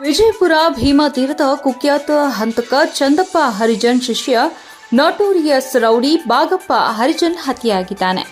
ವಿಜಯಪುರ ಭೀಮಾ ತೀರದ ಕುಖ್ಯಾತ ಹಂತಕ ಚಂದಪ್ಪ ಹರಿಜನ್ ಶಿಷ್ಯ ನಾಟೋರಿಯಸ್ ರೌಡಿ ಬಾಗಪ್ಪ ಹರಿಜನ್ ಹತ್ಯೆಯಾಗಿದ್ದಾನೆ.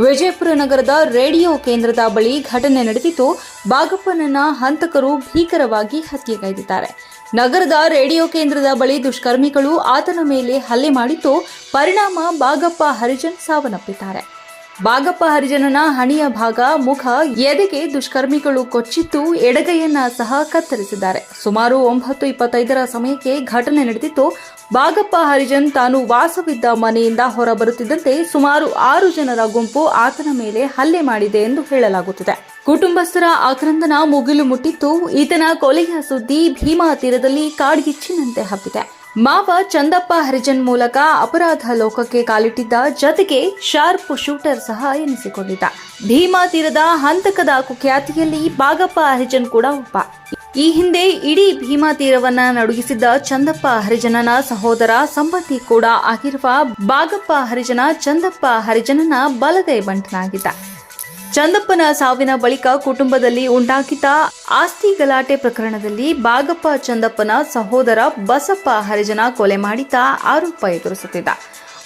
ವಿಜಯಪುರ ನಗರದ ರೇಡಿಯೋ ಕೇಂದ್ರದ ಬಳಿ ಘಟನೆ ನಡೆದಿದ್ದು, ಬಾಗಪ್ಪನನ್ನ ಹಂತಕರು ಭೀಕರವಾಗಿ ಹತ್ಯೆಗೈದಿದ್ದಾರೆ. ನಗರದ ರೇಡಿಯೋ ಕೇಂದ್ರದ ಬಳಿ ದುಷ್ಕರ್ಮಿಗಳು ಆತನ ಮೇಲೆ ಹಲ್ಲೆ ಮಾಡಿದ್ದು, ಪರಿಣಾಮ ಬಾಗಪ್ಪ ಹರಿಜನ್ ಸಾವನ್ನಪ್ಪಿದ್ದಾರೆ. ಬಾಗಪ್ಪ ಹರಿಜನನ ಹಣಿಯ ಭಾಗ ಮುಖ ಎದೆಗೆ ದುಷ್ಕರ್ಮಿಗಳು ಕೊಚ್ಚಿತ್ತು ಎಡಗೈಯನ್ನ ಸಹ ಕತ್ತರಿಸಿದ್ದಾರೆ. ಸುಮಾರು ಒಂಬತ್ತು ಇಪ್ಪತ್ತೈದರ ಸಮಯಕ್ಕೆ ಘಟನೆ ನಡೆದಿತ್ತು ಬಾಗಪ್ಪ ಹರಿಜನ್ ತಾನು ವಾಸವಿದ್ದ ಮನೆಯಿಂದ ಹೊರಬರುತ್ತಿದ್ದಂತೆ ಸುಮಾರು ಆರು ಜನರ ಗುಂಪು ಆತನ ಮೇಲೆ ಹಲ್ಲೆ ಮಾಡಿದೆ ಎಂದು ಹೇಳಲಾಗುತ್ತಿದೆ. ಕುಟುಂಬಸ್ಥರ ಆಕ್ರಂದನ ಮುಗಿಲು ಮುಟ್ಟಿತ್ತು. ಈತನ ಕೊಲೆಯ ಸುದ್ದಿ ಭೀಮಾ ತೀರದಲ್ಲಿ ಕಾಡ್ಗಿಚ್ಚಿನಂತೆ ಹಬ್ಬಿದೆ. ಮಾವ ಚಂದಪ್ಪ ಹರಿಜನ್ ಮೂಲಕ ಅಪರಾಧ ಲೋಕಕ್ಕೆ ಕಾಲಿಟ್ಟಿದ್ದ ಜತೆಗೆ ಶಾರ್ಪ್ ಶೂಟರ್ ಸಹ ಎನಿಸಿಕೊಂಡಿದ್ದ. ಭೀಮಾ ತೀರದ ಹಂತಕದ ಕುಖ್ಯಾತಿಯಲ್ಲಿ ಬಾಗಪ್ಪ ಹರಿಜನ್ ಕೂಡ ಒಬ್ಬ. ಈ ಹಿಂದೆ ಇಡೀ ಭೀಮಾ ತೀರವನ್ನ ನಡುಗಿಸಿದ್ದ ಚಂದಪ್ಪ ಹರಿಜನನ ಸಹೋದರ ಸಂಬಂಧಿ ಕೂಡ ಆಗಿರುವ ಬಾಗಪ್ಪ ಹರಿಜನ ಚಂದಪ್ಪ ಹರಿಜನನ ಬಲಗೈ ಬಂಟನಾಗಿದ್ದ. ಚಂದಪ್ಪನ ಸಾವಿನ ಬಳಿಕ ಕುಟುಂಬದಲ್ಲಿ ಉಂಟಾಗಿದ್ದ ಆಸ್ತಿ ಗಲಾಟೆ ಪ್ರಕರಣದಲ್ಲಿ ಬಾಗಪ್ಪ ಚಂದಪ್ಪನ ಸಹೋದರ ಬಸಪ್ಪ ಹರಿಜನ ಕೊಲೆ ಮಾಡಿದ್ದ ಆರೋಪ ಎದುರಿಸುತ್ತಿದ್ದ.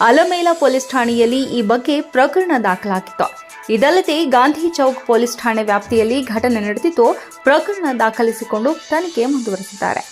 ಅಲಮೇಲ ಪೊಲೀಸ್ ಠಾಣೆಯಲ್ಲಿ ಈ ಬಗ್ಗೆ ಪ್ರಕರಣ ದಾಖಲಾಗಿತ್ತು. ಇದಲ್ಲದೆ ಗಾಂಧಿ ಚೌಕ್ ಪೊಲೀಸ್ ಠಾಣೆ ವ್ಯಾಪ್ತಿಯಲ್ಲಿ ಘಟನೆ ನಡೆದಿದ್ದು ಪ್ರಕರಣ ದಾಖಲಿಸಿಕೊಂಡು ತನಿಖೆ ಮುಂದುವರೆಸಿದ್ದಾರೆ.